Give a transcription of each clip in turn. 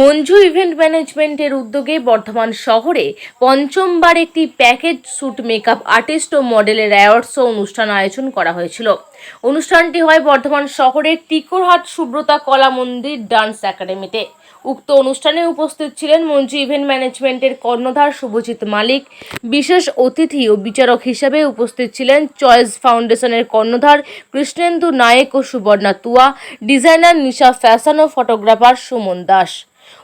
Manju event ম্যানেজমেন্টের উদ্যোগে বর্ধমান শহরে পঞ্চমবার একটি প্যাকেজ স্যুট মেকআপ আর্টিস্ট ও মডেলের অ্যাওয়ার্ডস অনুষ্ঠান আয়োজন করা হয়েছিল। অনুষ্ঠানটি হয় বর্ধমান শহরের টিকরহাট সুব্রতা কলা মন্দির ডান্স একাডেমিতে। উক্ত অনুষ্ঠানে উপস্থিত ছিলেন মঞ্জু ইভেন্ট ম্যানেজমেন্টের কর্ণধার শুভজিৎ মালিক। বিশেষ অতিথি ও বিচারক হিসেবে উপস্থিত ছিলেন চয়েস ফাউন্ডেশনের কর্ণধার কৃষ্ণেন্দু নায়েক ও সুবর্ণা তুয়া, ডিজাইনার নিশা ফ্যাশন ও ফটোগ্রাফার সুমন দাস।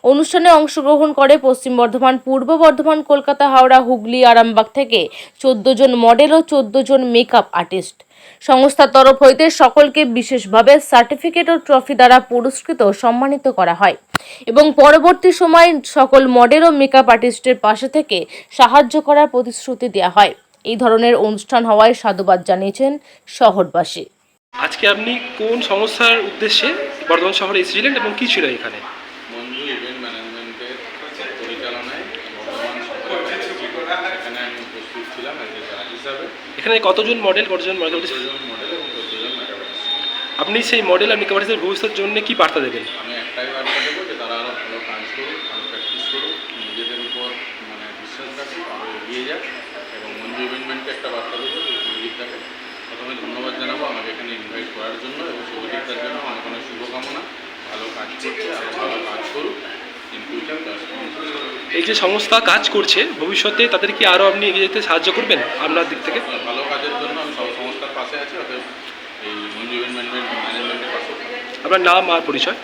অনুষ্ঠানে অংশগ্রহণ করে পশ্চিম বর্ধমান, পূর্ব বর্ধমান, কলকাতা, হাওড়া, হুগলি, আরামবাগ থেকে চোদ্দ জন মডেল ও চোদ্দ জন মেকআপ আর্টিস্ট সংস্থার তরফ হইতে সকলকে বিশেষভাবে সার্টিফিকেট ও ট্রফি দ্বারা পুরস্কৃত সম্মানিত করা হয়। এবং পরবর্তী সময় সকল মডেল ও মেকআপ আর্টিস্টের পাশে থেকে সাহায্য করার প্রতিশ্রুতি দেওয়া হয়। এই ধরনের অনুষ্ঠান হওয়ায় সাধুবাদ জানিয়েছেন শহরবাসী। আজকে আপনি কোন সংস্থার উদ্দেশ্যে বর্ধমান শহরে এসেছিলেন এবং কি ছিল এখানে মঞ্জু ইভেন্ট ম্যানেজমেন্টের পরিচালনায় বর্তমান শহরে এখানে আমি উপস্থিত ছিলাম একজন জাজ হিসাবে। এখানে কতজন মডেল কতজন মডেল চোদ্দজন মডেল এবং চোদ্দজন মেকআপ আপনি সেই মডেল আর মেকআপ আর্টিস্টের ভবিষ্যতের জন্য কি বার্তা দেবেন? আমি একটাই বার্তা দেবো যে তারা আরও ভালো কাজ করুক ভালো প্র্যাকটিস করুক নিজেদের উপর মানে বিশ্বাস রাখুক আরও এগিয়ে যাক এবং মঞ্জু ইভেন্টমেন্টকে একটা বার্তা দেবো যে সুজিতদাকে প্রথমে ধন্যবাদ জানাব আমাকে এখানে ইনভাইট করার জন্য এবং সুজিতদার জন্য অনেক অনেক শুভকামনা। ভালো কাজ করছে আরও ভালো কাজ করুক। এই যে সংস্থা কাজ করছে ভবিষ্যতে তাদের কি আরও আপনি এগিয়ে যেতে সাহায্য করবেন আপনার দিক থেকে? ভালো কাজের জন্য আমি সব সংস্থার পাশে আছি আপনার নাম আর পরিচয়?